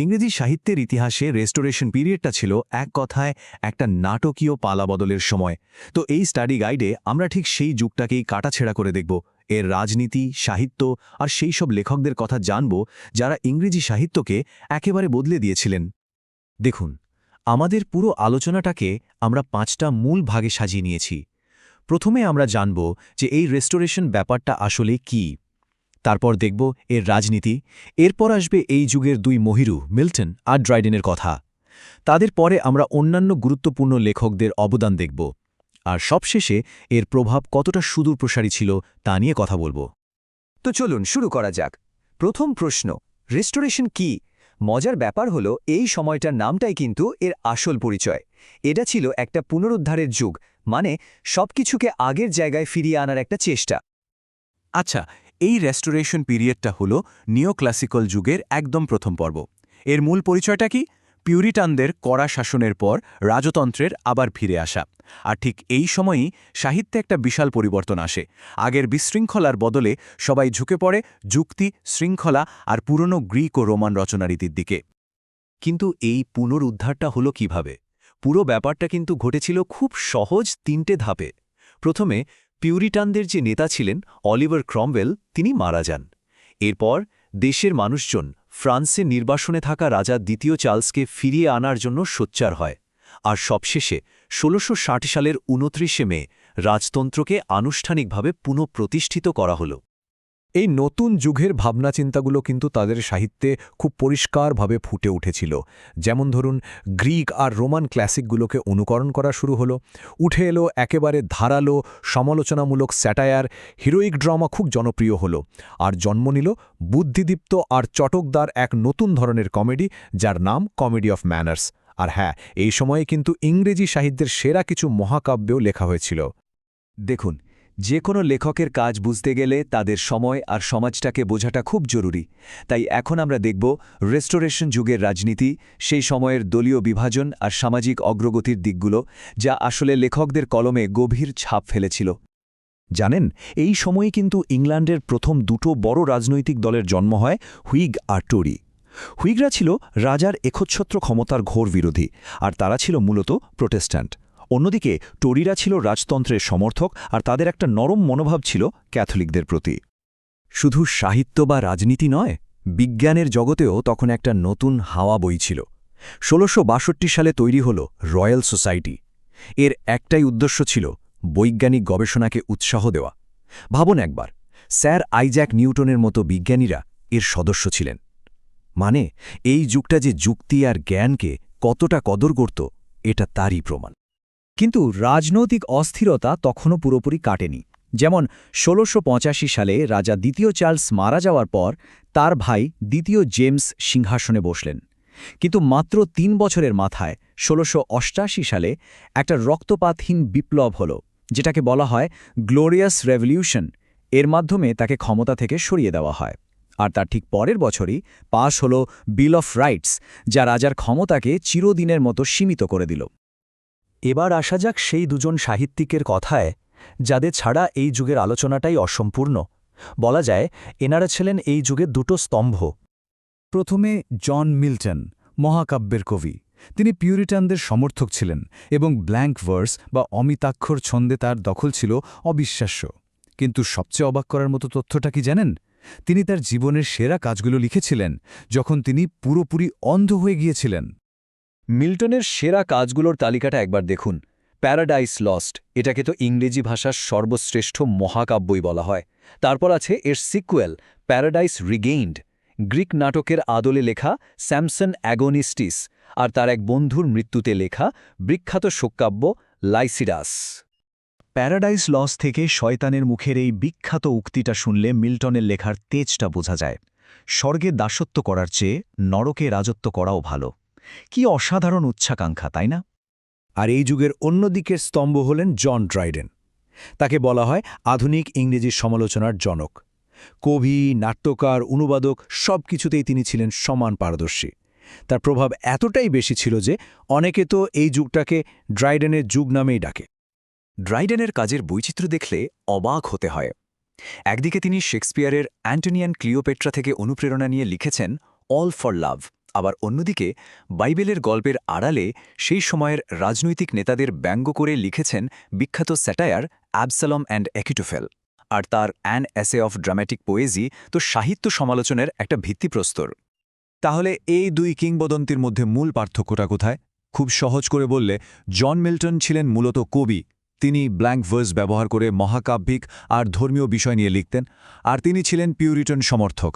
ইংরেজি সাহিত্যের ইতিহাসে রেস্টোরেশন পিরিয়ডটা ছিল এক কথায় একটা নাটকীয় পালাবদলের সময়। তো এই স্টাডি গাইডে আমরা ঠিক সেই যুগটাকেই কাটাছেড়া করে দেখব। এর রাজনীতি, সাহিত্য আর সেই সব লেখকদের কথা জানব যারা ইংরেজি সাহিত্যকে একেবারে বদলে দিয়েছিলেন। দেখুন, আমাদের পুরো আলোচনাটাকে আমরা পাঁচটা মূল ভাগে সাজিয়ে নিয়েছি। প্রথমে আমরা জানব যে এই রেস্টোরেশন ব্যাপারটা আসলে কী। তারপর দেখব এর রাজনীতি। এরপর আসবে এই যুগের দুই মহিরু, মিল্টন আর ড্রাইডেনের কথা। তাদের পরে আমরা অন্যান্য গুরুত্বপূর্ণ লেখকদের অবদান দেখব। আর সবশেষে এর প্রভাব কতটা সুদূর প্রসারী ছিল তা নিয়ে কথা বলব। তো চলুন শুরু করা যাক। প্রথম প্রশ্ন, রেস্টোরেশন কি? মজার ব্যাপার হলো এই সময়টার নামটাই কিন্তু এর আসল পরিচয়। এটা ছিল একটা পুনরুদ্ধারের যুগ মানে সবকিছুকে আগের জায়গায় ফিরিয়ে আনার একটা চেষ্টা। আচ্ছা এই রেস্টোরেশন পিরিয়ডটা হল নিওক্লাসিক্যাল যুগের একদম প্রথম পর্ব। এর মূল পরিচয়টা কি? পিউরিটানদের কড়া শাসনের পর রাজতন্ত্রের আবার ফিরে আসা। আর ঠিক এই সময়ই সাহিত্যে একটা বিশাল পরিবর্তন আসে। আগের বিশৃঙ্খলার বদলে সবাই ঝুঁকে পড়ে যুক্তি, শৃঙ্খলা আর পুরনো গ্রিক ও রোমান রচনারীতির দিকে। কিন্তু এই পুনরুদ্ধারটা হলো কীভাবে? পুরো ব্যাপারটা কিন্তু ঘটেছিল খুব সহজ তিনটে ধাপে। প্রথমে পিউরিটানদের যে নেতা ছিলেন অলিভার ক্রমওয়েল, তিনি মারা যান। এরপর দেশের মানুষজন ফ্রান্সে নির্বাসনে থাকা রাজা দ্বিতীয় চার্লসকে ফিরিয়ে আনার জন্য সোচ্চার হয়। আর সবশেষে ষোলোশো সালের উনত্রিশে মে রাজতন্ত্রকে আনুষ্ঠানিকভাবে পুনঃপ্রতিষ্ঠিত করা হল। এই নতুন যুগের ভাবনাচিন্তাগুলো কিন্তু তাদের সাহিত্যে খুব পরিষ্কারভাবে ফুটে উঠেছিল। যেমন ধরুন, গ্রিক আর রোমান ক্লাসিকগুলোকে অনুকরণ করা শুরু হলো। উঠে এলো একেবারে ধারালো, সমালোচনামূলক স্যাটায়ার, হিরোইক ড্রামা খুব জনপ্রিয় হলো। আর জন্ম নিল বুদ্ধিদীপ্ত আর চটকদার এক নতুন ধরনের কমেডি, যার নাম কমেডি অফ ম্যানার্স। আর হ্যাঁ এই সময়ে কিন্তু ইংরেজি সাহিত্যের সেরা কিছু মহাকাব্যও লেখা হয়েছিল। দেখুন যে কোনো লেখকের কাজ বুঝতে গেলে তাদের সময় আর সমাজটাকে বোঝাটা খুব জরুরি। তাই এখন আমরা দেখব রেস্টোরেশন যুগের রাজনীতি, সেই সময়ের দলীয় বিভাজন আর সামাজিক অগ্রগতির দিকগুলো, যা আসলে লেখকদের কলমে গভীর ছাপ ফেলেছিল। জানেন, এই সময়ে কিন্তু ইংল্যান্ডের প্রথম দুটো বড় রাজনৈতিক দলের জন্ম হয় হুইগ আর টোরি। হুইগরা ছিল রাজার একচ্ছত্র ক্ষমতার ঘোর বিরোধী, আর তারা ছিল মূলত প্রোটেস্ট্যান্ট। অন্যদিকে, টোরিরা ছিল রাজতন্ত্রের সমর্থক আর তাদের একটা নরম মনোভাব ছিল ক্যাথলিকদের প্রতি। শুধু সাহিত্য বা রাজনীতি নয়, বিজ্ঞানের জগতেও তখন একটা নতুন হাওয়া বইছিল ষোলোশো সালে তৈরি হল রয়্যাল সোসাইটি। এর একটাই উদ্দেশ্য ছিল বৈজ্ঞানিক গবেষণাকে উৎসাহ দেওয়া। ভাবুন একবার, স্যার আইজ্যাক নিউটনের মতো বিজ্ঞানীরা এর সদস্য ছিলেন। মানে এই যুগটা যে যুক্তি আর জ্ঞানকে কতটা কদর করত, এটা তারই প্রমাণ। কিন্তু রাজনৈতিক অস্থিরতা তখনও পুরোপুরি কাটেনি। যেমন, ষোলোশো সালে রাজা দ্বিতীয় চার্লস মারা যাওয়ার পর তার ভাই দ্বিতীয় জেমস সিংহাসনে বসলেন। কিন্তু মাত্র তিন বছরের মাথায় ষোলোশো সালে একটা রক্তপাতহীন বিপ্লব হল, যেটাকে বলা হয় গ্লোরিয়াস রেভলিউশন। এর মাধ্যমে তাকে ক্ষমতা থেকে সরিয়ে দেওয়া হয়। আর তার ঠিক পরের বছরই পাশ হল বিল অফ রাইটস, যা রাজার ক্ষমতাকে চিরদিনের মতো সীমিত করে দিল। এবার আসা যাক সেই দুজন সাহিত্যিকের কথায়, যাদের ছাড়া এই যুগের আলোচনাটাই অসম্পূর্ণ। বলা যায়, এনারা ছিলেন এই যুগের দুটো স্তম্ভ। প্রথমে জন মিল্টন, মহাকাব্যের কবি। তিনি পিউরিটানদের সমর্থক ছিলেন এবং ব্ল্যাঙ্ক ভার্স বা অমিতাক্ষর ছন্দে তার দখল ছিল অবিশ্বাস্য। কিন্তু সবচেয়ে অবাক করার মতো তথ্যটা কি জানেন? তিনি তার জীবনের সেরা কাজগুলো লিখেছিলেন যখন তিনি পুরোপুরি অন্ধ হয়ে গিয়েছিলেন। মিল্টনের সেরা কাজগুলোর তালিকাটা একবার দেখুন। প্যারাডাইস লস্ট এটাকে তো ইংরেজি ভাষার সর্বশ্রেষ্ঠ মহাকাব্যই বলা হয়। তারপর আছে এর সিকুয়েল প্যারাডাইস রিগেইন্ড গ্রিক নাটকের আদলে লেখা স্যামসন অ্যাগোনিস্টিস আর তার এক বন্ধুর মৃত্যুতে লেখা বিখ্যাত শোককাব্য লাইসিডাস প্যারাডাইস লস থেকে শয়তানের মুখের এই বিখ্যাত উক্তিটা শুনলে মিল্টনের লেখার তেজটা বোঝা যায়। স্বর্গে দাসত্ব করার চেয়ে নরকে রাজত্ব করাও ভালো। কি অসাধারণ উচ্চাকাঙ্ক্ষা তাই না? আর এই যুগের অন্যদিকের স্তম্ভ হলেন জন ড্রাইডেন। তাকে বলা হয় আধুনিক ইংরেজি সমালোচনার জনক। কবি, নাট্যকার, অনুবাদক সব কিছুতেই তিনি ছিলেন সমান পারদর্শী। তার প্রভাব এতটাই বেশি ছিল যে অনেকে তো এই যুগটাকে ড্রাইডেনের যুগ নামেই ডাকে। ড্রাইডেনের কাজের বৈচিত্র্য দেখলে অবাক হতে হয়। একদিকে তিনি শেক্সপিয়ারের অ্যান্টোনিয়ান ক্লিওপেট্রা থেকে অনুপ্রেরণা নিয়ে লিখেছেন অল ফর লাভ আবার অন্যদিকে, বাইবেলের গল্পের আড়ালে সেই সময়ের রাজনৈতিক নেতাদের ব্যঙ্গ করে লিখেছেন বিখ্যাত স্যাটায়ার অ্যাবসালম অ্যান্ড একিটোফেল। আর তার an essay of dramatic poesy তো সাহিত্য সমালোচনের একটা ভিত্তিপ্রস্তর। তাহলে এই দুই কিংবদন্তির মধ্যে মূল পার্থক্যটা কোথায়? খুব সহজ করে বললে, জন মিল্টন ছিলেন মূলত কবি। তিনি ব্ল্যাঙ্ক ভার্স ব্যবহার করে মহাকাব্যিক আর ধর্মীয় বিষয় নিয়ে লিখতেন, আর তিনি ছিলেন পিউরিটন সমর্থক।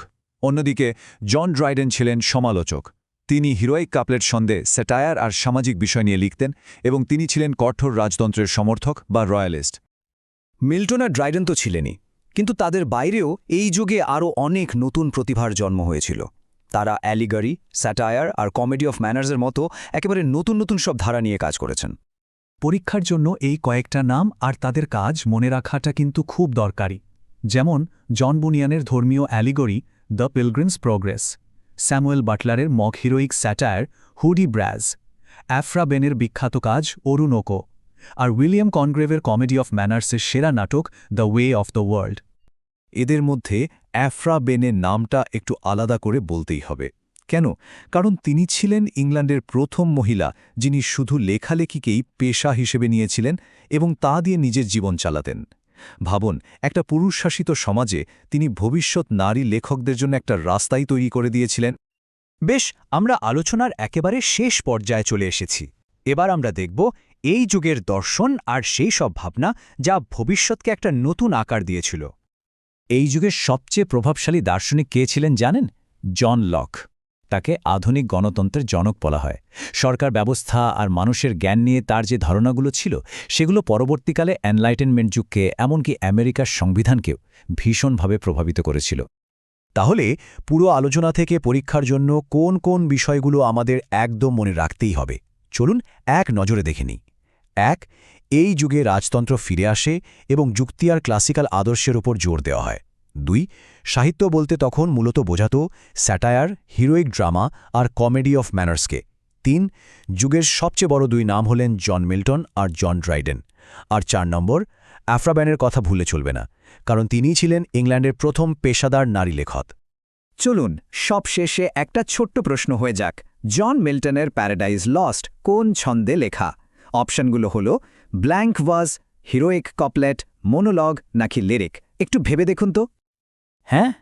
অন্যদিকে, জন ড্রাইডেন ছিলেন সমালোচক। তিনি হিরোইক কাপলেট সন্দেহ স্যাটায়ার আর সামাজিক বিষয় নিয়ে লিখতেন এবং তিনি ছিলেন কঠোর রাজতন্ত্রের সমর্থক বা রয়্যালিস্ট। মিল্টন আর ড্রাইডেন তো ছিলেনই, কিন্তু তাদের বাইরেও এই যুগে আরও অনেক নতুন প্রতিভার জন্ম হয়েছিল। তারা অ্যালিগারি, স্যাটায়ার আর কমেডি অফ ম্যানার্সের মতো একেবারে নতুন নতুন সব ধারা নিয়ে কাজ করেছেন। পরীক্ষার জন্য এই কয়েকটা নাম আর তাদের কাজ মনে রাখাটা কিন্তু খুব দরকারি। যেমন, জন বুনিয়ানের ধর্মীয় allegory the Pilgrim's Progress, Samuel বাটলারের mock heroic satire Hudibras Aphra বেনের বিখ্যাত কাজ অরুণোকো আর উইলিয়াম কনগ্রেভের কমেডি অফ ম্যানার্সের সেরা নাটক the way of the world. এদের মধ্যে অ্যাফ্রা বেনের নামটা একটু আলাদা করে বলতেই হবে। কেন? কারণ তিনি ছিলেন ইংল্যান্ডের প্রথম মহিলা যিনি শুধু লেখালেখিকেই পেশা হিসেবে নিয়েছিলেন এবং তা দিয়ে নিজের জীবন চালাতেন। ভাবুন, একটা পুরুষশাসিত সমাজে তিনি ভবিষ্যৎ নারী লেখকদের জন্য একটা রাস্তাই তৈরি করে দিয়েছিলেন। বেশ, আমরা আলোচনার একেবারে শেষ পর্যায়ে চলে এসেছি। এবার আমরা দেখব এই যুগের দর্শন আর সেই সব ভাবনা যা ভবিষ্যৎকে একটা নতুন আকার দিয়েছিল। এই যুগের সবচেয়ে প্রভাবশালী দার্শনিক কে ছিলেন জানেন? John Locke. তাকে আধুনিক গণতন্ত্রের জনক বলা হয়। সরকার ব্যবস্থা আর মানুষের জ্ঞান নিয়ে তার যে ধারণাগুলো ছিল, সেগুলো পরবর্তীকালে এনলাইটেনমেন্ট যুগকে এমনকি আমেরিকার সংবিধানকেও ভীষণভাবে প্রভাবিত করেছিল। তাহলে পুরো আলোচনা থেকে পরীক্ষার জন্য কোন কোন বিষয়গুলো আমাদের একদম মনে রাখতেই হবে? চলুন এক নজরে দেখে নিই। এক, এই যুগে রাজতন্ত্র ফিরে আসে এবং যুক্তি আর ক্লাসিক্যাল আদর্শের ওপর জোর দেওয়া হয়। দুই, সাহিত্য বলতে তখন মূলত বোঝাত স্যাটায়ার, হিরোইক ড্রামা আর কমেডি অফ ম্যানার্সকে। তিন, যুগের সবচেয়ে বড় দুই নাম হলেন জন মিল্টন আর জন ড্রাইডেন। আর চার নম্বর অ্যাফ্রাব্যানের কথা ভুলে চলবে না, কারণ তিনিই ছিলেন ইংল্যান্ডের প্রথম পেশাদার নারী লেখক। চলুন সব শেষে একটা ছোট্ট প্রশ্ন হয়ে যাক। জন মিল্টনের প্যারাডাইজ লস্ট কোন ছন্দে লেখা? অপশনগুলো হল, ব্ল্যাঙ্ক ওয়াজ, হিরোইক কপলেট, মোনোলগ নাকি লিরিক? একটু ভেবে দেখুন তো। হ্যাঁ?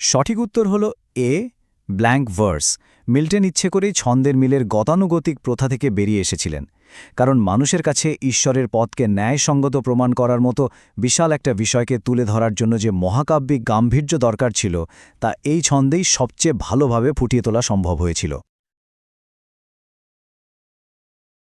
সঠিক উত্তর হল এ ব্ল্যাঙ্ক ভার্স মিল্টন ইচ্ছে করেই ছন্দের মিলের গতানুগতিক প্রথা থেকে বেরিয়ে এসেছিলেন। কারণ মানুষের কাছে ঈশ্বরের পথকে ন্যায়সঙ্গত প্রমাণ করার মতো বিশাল একটা বিষয়কে তুলে ধরার জন্য যে মহাকাব্যিক গাম্ভীর্য দরকার ছিল, তা এই ছন্দেই সবচেয়ে ভালোভাবে ফুটিয়ে তোলা সম্ভব হয়েছিল।